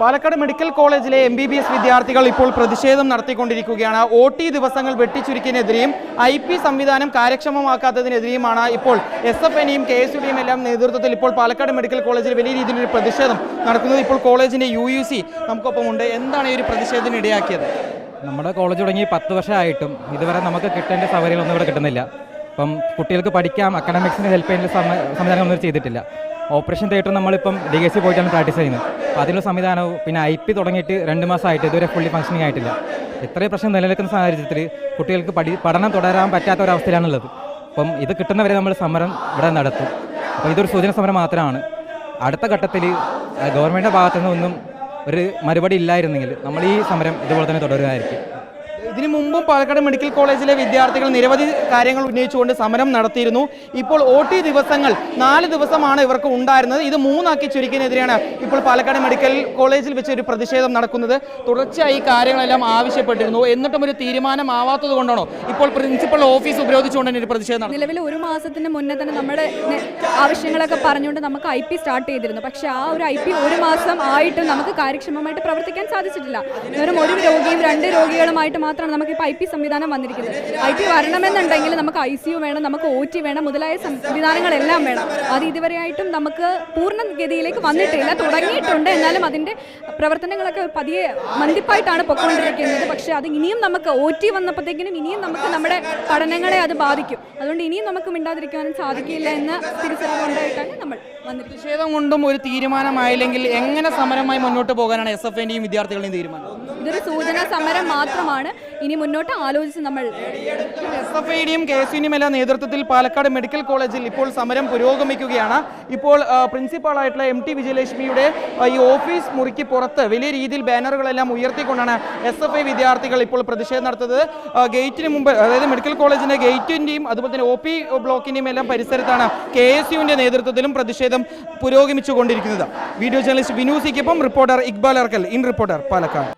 Palakkad medical കോളേജിലെ M B B S വിദ്യാർത്ഥികൾ ഇപ്പോൾ പ്രതിഷേധം നടത്തിക്കൊണ്ടിരിക്കുകയാണ്. ഒ ടി ദിവസങ്ങൾ വെട്ടിച്ചുരുക്കിനെതിരെയും ഐ പി സംവിധാനം കാര്യക്ഷമമാക്കാത്തതിനെതിരെയുമാണ് ഇപ്പോൾ എസ് എഫ് എനിയും കെ എസ് യുടെയും എല്ലാം നേതൃത്വത്തിൽ ഇപ്പോൾ പാലക്കാട് മെഡിക്കൽ കോളേജിൽ വലിയ രീതിയിലൊരു പ്രതിഷേധം നടക്കുന്നത് ഇപ്പോൾ കോളേജിന്റെ യു യു സി നമുക്കൊപ്പമുണ്ട്. എന്താണ് ഈ ഒരു പ്രതിഷേധത്തിന് ഇടയാക്കിയത്? നമ്മുടെ കോളേജ് തുടങ്ങി പത്ത് വർഷമായിട്ടും ഇതുവരെ നമുക്ക് കിട്ടേണ്ട സൗകര്യങ്ങളൊന്നും ഇവിടെ കിട്ടുന്നില്ല. അപ്പം കുട്ടികൾക്ക് പഠിക്കാം അക്കാഡമിക്സിന് ഹെൽപ്പ് ചെയ്യുന്ന സംവിധാനങ്ങളൊന്നും ചെയ്തിട്ടില്ല. ഓപ്പറേഷൻ തിയേറ്റർ നമ്മളിപ്പം ഡി എസ് സി പോയിട്ടാണ് പ്രാക്ടീസ് ചെയ്യുന്നത്. അപ്പോൾ അതിനുള്ള സംവിധാനവും പിന്നെ ഐ പി തുടങ്ങിയിട്ട് രണ്ട് മാസമായിട്ട് ഇതുവരെ ഫുള്ളി ഫംഗ്ഷനിങ് ആയിട്ടില്ല. ഇത്രയും പ്രശ്നം നിലനിൽക്കുന്ന സാഹചര്യത്തിൽ കുട്ടികൾക്ക് പഠി പഠനം തുടരാൻ പറ്റാത്ത ഒരവസ്ഥയിലാണുള്ളത്. അപ്പം ഇത് കിട്ടുന്നവരെ നമ്മൾ സമരം ഇവിടെ നടത്തും. അപ്പോൾ ഇതൊരു സൂചന സമരം മാത്രമാണ്. അടുത്ത ഘട്ടത്തിൽ ഗവൺമെന്റിന്റെ ഭാഗത്തു നിന്നൊന്നും ഒരു മറുപടി ഇല്ലായിരുന്നെങ്കിൽ നമ്മൾ ഈ സമരം ഇതുപോലെ തന്നെ തുടരുമായിരിക്കും. ഇതിനു മുമ്പും പാലക്കാട് മെഡിക്കൽ കോളേജിലെ വിദ്യാർത്ഥികൾ നിരവധി കാര്യങ്ങൾ ഉന്നയിച്ചുകൊണ്ട് സമരം നടത്തിയിരുന്നു. ഇപ്പോൾ ഒ ടി ദിവസങ്ങൾ നാല് ദിവസമാണ് ഇവർക്ക് ഉണ്ടായിരുന്നത്. ഇത് മൂന്നാക്കി ചുരുക്കിനെതിരെയാണ് ഇപ്പോൾ പാലക്കാട് മെഡിക്കൽ കോളേജിൽ വെച്ച് ഒരു പ്രതിഷേധം നടക്കുന്നത്. തുടർച്ചയായി കാര്യങ്ങളെല്ലാം ആവശ്യപ്പെട്ടിരുന്നു. എന്നിട്ടും ഒരു തീരുമാനമാവാത്തത് കൊണ്ടാണോ ഇപ്പോൾ പ്രിൻസിപ്പൽ ഓഫീസ് ഉപരോധിച്ചുകൊണ്ട് തന്നെ ഒരു പ്രതിഷേധം? നിലവിൽ ഒരു മാസത്തിന് മുന്നേ തന്നെ നമ്മുടെ ആവശ്യങ്ങളൊക്കെ പറഞ്ഞുകൊണ്ട് നമുക്ക് ഐ പി സ്റ്റാർട്ട് ചെയ്തിരുന്നു. പക്ഷേ ആ ഒരു ഐ പി ഒരു മാസം ആയിട്ടും നമുക്ക് കാര്യക്ഷമമായിട്ട് പ്രവർത്തിക്കാൻ സാധിച്ചിട്ടില്ല. വെറും ഒരു രോഗിയും രണ്ട് രോഗികളുമായിട്ട് മാത്രമാണ് നമുക്ക് ഇപ്പോൾ ഐ പി സംവിധാനം വന്നിരിക്കുന്നത്. ഐ പി വരണമെന്നുണ്ടെങ്കിൽ നമുക്ക് ഐ സി യു വേണം നമുക്ക് ഒ ടി വേണം മുതലായ സംവിധാനങ്ങളെല്ലാം വേണം. അത് ഇതുവരെയായിട്ടും നമുക്ക് പൂർണഗതിയിലേക്ക് വന്നിട്ടില്ല തുടങ്ങിയിട്ടുണ്ട്. എന്നാലും അതിന്റെ പ്രവർത്തനങ്ങളൊക്കെ പതിയെ മന്തിപ്പായിട്ടാണ് പൊക്കോണ്ടിരിക്കുന്നത്. പക്ഷേ അത് ഇനിയും നമുക്ക് ഒ ടി വന്നപ്പോഴത്തേക്കിനും ഇനിയും നമുക്ക് നമ്മുടെ പഠനങ്ങളെ അത് ബാധിക്കും. അതുകൊണ്ട് ഇനിയും നമുക്ക് മിണ്ടാതിരിക്കാനും സാധിക്കില്ല എന്ന തിരിച്ചറിവുണ്ടായിട്ടാണ് നമ്മൾ പ്രതിഷേധം കൊണ്ടും ഒരു തീരുമാനമായില്ലെങ്കിൽ എങ്ങനെ സമരമായി മുന്നോട്ട് പോകാനാണ് എസ് എഫ് എന്റെയും വിദ്യാർത്ഥികളുടെയും തീരുമാനം? ഇതൊരു സൂചനാ സമരം മാത്രമാണ്. ഇനി മുന്നോട്ട് ആലോചിച്ച് നമ്മൾ എസ് എഫ് ഐയുടെയും കെ എസ് യുടെയും എല്ലാം നേതൃത്വത്തിൽ പാലക്കാട് മെഡിക്കൽ കോളേജിൽ ഇപ്പോൾ സമരം പുരോഗമിക്കുകയാണ്. ഇപ്പോൾ പ്രിൻസിപ്പാളായിട്ടുള്ള എം ടി വിജയലക്ഷ്മിയുടെ ഈ ഓഫീസ് മുറിക്ക് പുറത്ത് വലിയ രീതിയിൽ ബാനറുകളെല്ലാം ഉയർത്തിക്കൊണ്ടാണ് എസ് എഫ് ഐ വിദ്യാർത്ഥികൾ ഇപ്പോൾ പ്രതിഷേധം നടത്തുന്നത്. ഗേറ്റിന് മുമ്പ് അതായത് മെഡിക്കൽ കോളേജിന്റെ ഗേറ്റിന്റെയും അതുപോലെ തന്നെ ഒ പി ബ്ലോക്കിന്റെയും എല്ലാം പരിസരത്താണ് കെ എസ് യുവിന്റെ നേതൃത്വത്തിലും പ്രതിഷേധം പുരോഗമിച്ചുകൊണ്ടിരിക്കുന്നത്. Video journalist Vinu സിക്കൊപ്പം reporter Iqbal Arkal. In reporter Palakkad.